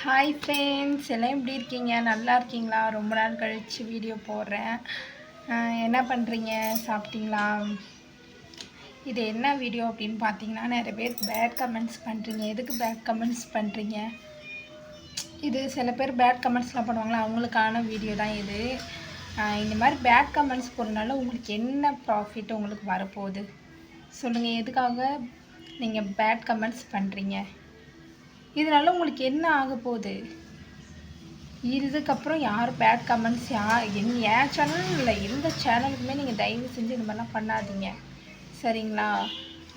Hi friends எல்லாம் எப்படி இருக்கீங்க? நல்லா இருக்கீங்களா? ரொம்ப நாள் கழித்து வீடியோ போடுறேன். என்ன பண்ணுறீங்க சாப்பிட்டீங்களா? இது என்ன வீடியோ அப்படின்னு பார்த்தீங்கன்னா நிறைய பேர் பேட் கமெண்ட்ஸ் பண்ணுறீங்க எதுக்கு பேட் கமெண்ட்ஸ் பண்ணுறீங்க இது சில பேர் பேட் கமெண்ட்ஸ்லாம் பண்ணுவாங்களா? அவங்களுக்கான வீடியோ தான் இது. இந்த மாதிரி பேட் கமெண்ட்ஸ் போடுறதுனால உங்களுக்கு என்ன ப்ராஃபிட் உங்களுக்கு வரப்போகுது? சொல்லுங்கள் எதுக்காக நீங்கள் பேட் கமெண்ட்ஸ் பண்ணுறீங்க இதனால உங்களுக்கு என்ன ஆக போகுது? இதுக்கப்புறம் யார் பேட் கமெண்ட்ஸ் யா? என் என் சேனல் இல்லை எந்த சேனலுக்குமே நீங்கள் தயவு செஞ்சு இந்த மாதிரிலாம் பண்ணாதீங்க. சரிங்களா?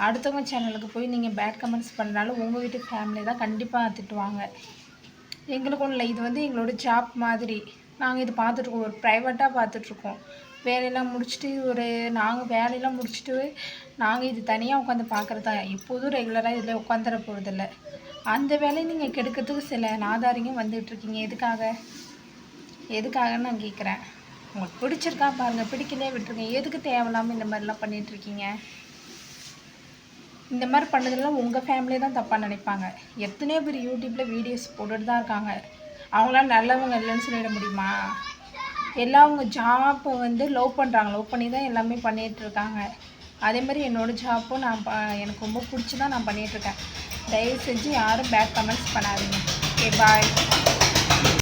அடுத்தவங்க சேனலுக்கு போய் நீங்கள் பேட் கமெண்ட்ஸ் பண்ணாலும் உங்கள் வீட்டு ஃபேமிலி தான் கண்டிப்பாக திட்டுவாங்க. எங்களுக்கு ஒன்றும் இல்லை இது வந்து எங்களோட ஜாப் மாதிரி. நாங்கள் இது பார்த்துட்ருக்கோம் ஒரு ப்ரைவேட்டாக பார்த்துட்ருக்கோம் வேலையெல்லாம் முடிச்சுட்டு ஒரு நாங்கள் வேலையெல்லாம் முடிச்சுட்டு நாங்கள் இது தனியாக உட்காந்து பார்க்குறதா? எப்போதும் ரெகுலராக இதில் உட்காந்துட போகிறதில்ல அந்த வேலையை நீங்கள் கெடுக்கிறதுக்கு சில நாதாரிங்க வந்துகிட்ருக்கீங்க எதுக்காக? எதுக்காகன்னு நான் கேட்குறேன் உங்களுக்கு பிடிச்சிருக்கா பாருங்கள் பிடிக்கலையே விட்டுருங்க. எதுக்கு தேவையில்லாமல் இந்த மாதிரிலாம் பண்ணிகிட்ருக்கீங்க இந்த மாதிரி பண்ணதெல்லாம் உங்கள் ஃபேமிலியே தான் தப்பாக நினைப்பாங்க. எத்தனையோ பேர் யூடியூப்பில் வீடியோஸ் போட்டுட்டு தான் இருக்காங்க. அவங்களாம் நல்லவங்க இல்லைன்னு சொல்லிட முடியுமா? எல்லாம் அவங்க ஜாப்பை வந்து லவ் பண்ணுறாங்க லவ் பண்ணி தான் எல்லாமே பண்ணிகிட்ருக்காங்க அதே மாதிரி என்னோடய ஜாப்பும் நான் ப எனக்கு ரொம்ப பிடிச்சி தான் நான் பண்ணிகிட்ருக்கேன் தயவு செஞ்சு யாரும் பேட் கமெண்ட்ஸ் பண்ணாதீங்க. Okay bye